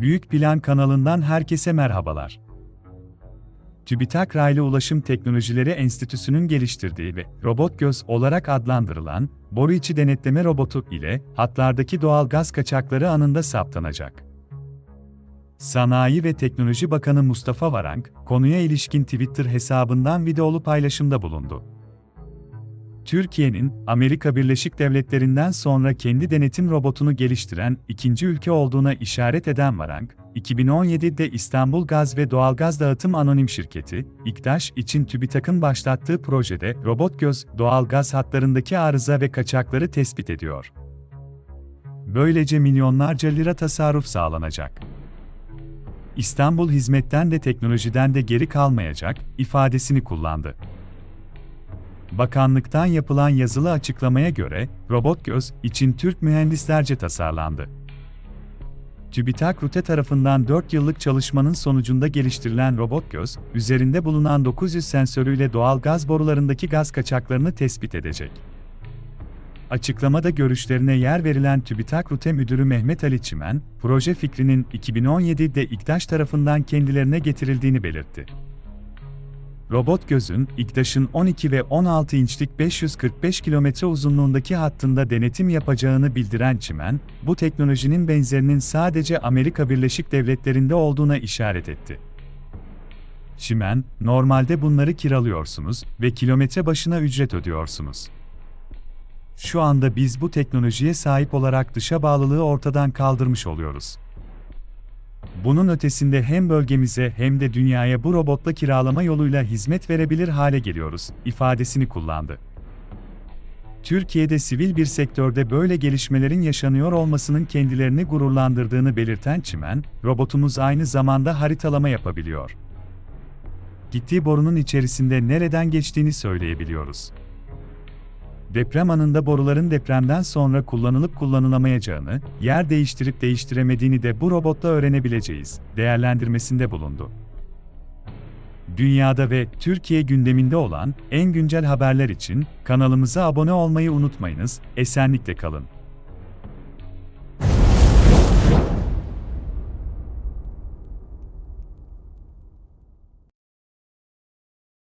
Büyük Plan kanalından herkese merhabalar. TÜBİTAK Raylı Ulaşım Teknolojileri Enstitüsü'nün geliştirdiği ve robot göz olarak adlandırılan boru içi denetleme robotu ile hatlardaki doğal gaz kaçakları anında saptanacak. Sanayi ve Teknoloji Bakanı Mustafa Varank, konuya ilişkin Twitter hesabından videolu paylaşımda bulundu. Türkiye'nin, Amerika Birleşik Devletleri'nden sonra kendi denetim robotunu geliştiren ikinci ülke olduğuna işaret eden Varank, 2017'de İstanbul Gaz ve Doğalgaz Dağıtım Anonim Şirketi, İKTAŞ için TÜBİTAK'ın başlattığı projede robot göz, doğalgaz hatlarındaki arıza ve kaçakları tespit ediyor. Böylece milyonlarca lira tasarruf sağlanacak. İstanbul hizmetten de teknolojiden de geri kalmayacak ifadesini kullandı. Bakanlıktan yapılan yazılı açıklamaya göre, robot göz için Türk mühendislerce tasarlandı. TÜBİTAK Rute tarafından 4 yıllık çalışmanın sonucunda geliştirilen robot göz, üzerinde bulunan 900 sensörüyle doğal gaz borularındaki gaz kaçaklarını tespit edecek. Açıklamada görüşlerine yer verilen TÜBİTAK Rute Müdürü Mehmet Ali Çimen, proje fikrinin 2017'de İKTAŞ tarafından kendilerine getirildiğini belirtti. Robot gözün, İKTAŞ'ın 12 ve 16 inçlik 545 kilometre uzunluğundaki hattında denetim yapacağını bildiren Çimen, bu teknolojinin benzerinin sadece Amerika Birleşik Devletleri'nde olduğuna işaret etti. Çimen, normalde bunları kiralıyorsunuz ve kilometre başına ücret ödüyorsunuz. Şu anda biz bu teknolojiye sahip olarak dışa bağlılığı ortadan kaldırmış oluyoruz. Bunun ötesinde hem bölgemize hem de dünyaya bu robotla kiralama yoluyla hizmet verebilir hale geliyoruz, ifadesini kullandı. Türkiye'de sivil bir sektörde böyle gelişmelerin yaşanıyor olmasının kendilerini gururlandırdığını belirten Çimen, robotumuz aynı zamanda haritalama yapabiliyor. Gittiği borunun içerisinde nereden geçtiğini söyleyebiliyoruz. Deprem anında boruların depremden sonra kullanılıp kullanılamayacağını, yer değiştirip değiştiremediğini de bu robotla öğrenebileceğiz, değerlendirmesinde bulundu. Dünyada ve Türkiye gündeminde olan en güncel haberler için kanalımıza abone olmayı unutmayınız, esenlikle kalın.